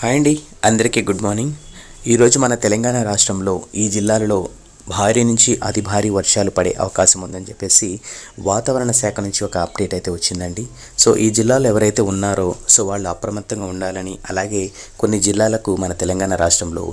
Hi అండి అందరికీ good morning. ఈరోజు మన తెలంగాణ రాష్ట్రంలో ఈ జిల్లాలలో భారీ నుంచి అతి భారీ వర్షాలు పడే అవకాశం ఉందని చెప్పేసి వాతావరణ శాఖ నుంచి ఒక అప్డేట్ అయితే వచ్చిందండి. సో ఈ జిల్లాలో ఎవరైతే ఉన్నారో సో వాళ్ళు అప్రమత్తంగా ఉండాలని అలాగే కొన్ని జిల్లాలకు మన తెలంగాణ రాష్ట్రంలో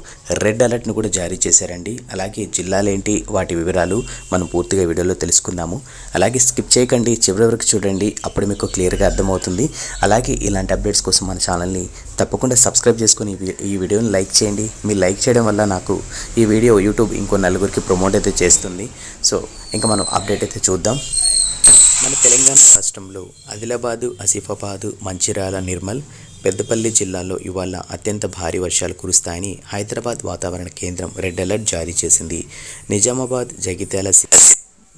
రెడ్ అలర్ట్ను కూడా జారీ చేశారండి. అలాగే జిల్లాలేంటి వాటి వివరాలు మనం పూర్తిగా వీడియోలో తెలుసుకుందాము. అలాగే స్కిప్ చేయకండి చివరి వరకు చూడండి అప్పుడు మీకు క్లియర్గా అర్థమవుతుంది. అలాగే ఇలాంటి అప్డేట్స్ కోసం మన ఛానల్ని తప్పకుండా సబ్స్క్రైబ్ చేసుకొని ఈ ఈ వీడియోని లైక్ చేయండి. మీరు లైక్ చేయడం వల్ల నాకు ఈ వీడియో యూట్యూబ్ ఇంకో నలుగురికి ప్రమోట్ అయితే చేస్తుంది. సో ఇంకా మనం అప్డేట్ అయితే చూద్దాం. మన తెలంగాణ రాష్ట్రంలో ఆదిలాబాదు ఆసిఫాబాదు మంచిర్యాల నిర్మల్ పెద్దపల్లి జిల్లాల్లో ఇవాళ అత్యంత భారీ వర్షాలు కురుస్తాయని హైదరాబాద్ వాతావరణ కేంద్రం రెడ్ అలర్ట్ జారీ చేసింది. నిజామాబాద్ జగిత్యాల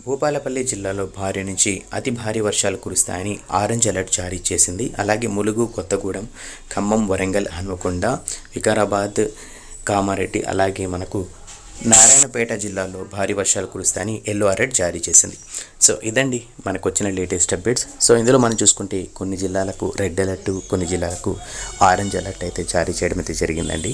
భూపాలపల్లి జిల్లాలో భారీ నుంచి అతి భారీ వర్షాలు కురుస్తాయని ఆరెంజ్ అలర్ట్ జారీ చేసింది. అలాగే ములుగు కొత్తగూడెం ఖమ్మం వరంగల్ హన్మకొండ వికారాబాద్ కామారెడ్డి అలాగే మనకు నారాయణపేట జిల్లాలో భారీ వర్షాలు కురుస్తాయని ఎల్లో అలర్ట్ జారీ చేసింది. సో ఇదండి మనకు వచ్చిన లేటెస్ట్ అప్డేట్స్. సో ఇందులో మనం చూసుకుంటే కొన్ని జిల్లాలకు రెడ్ అలర్ట్ కొన్ని జిల్లాలకు ఆరెంజ్ అలర్ట్ అయితే జారీ చేయడం అయితే జరిగిందండి.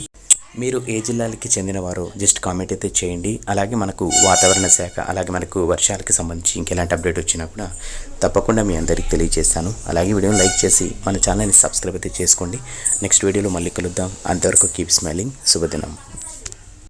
మీరు ఏ జిల్లాలకి చెందినవారో జస్ట్ కామెంట్ అయితే చేయండి. అలాగే మనకు వాతావరణ శాఖ అలాగే మనకు వర్షాలకి సంబంధించి ఇంకెలాంటి అప్డేట్ వచ్చినా కూడా తప్పకుండా మీ అందరికీ తెలియజేస్తాను. అలాగే వీడియోని లైక్ చేసి మన ఛానల్ని సబ్స్క్రైబ్ అయితే చేసుకోండి. నెక్స్ట్ వీడియోలో మళ్ళీ కలుద్దాం. అంతవరకు కీప్ స్మైలింగ్ శుభదినం.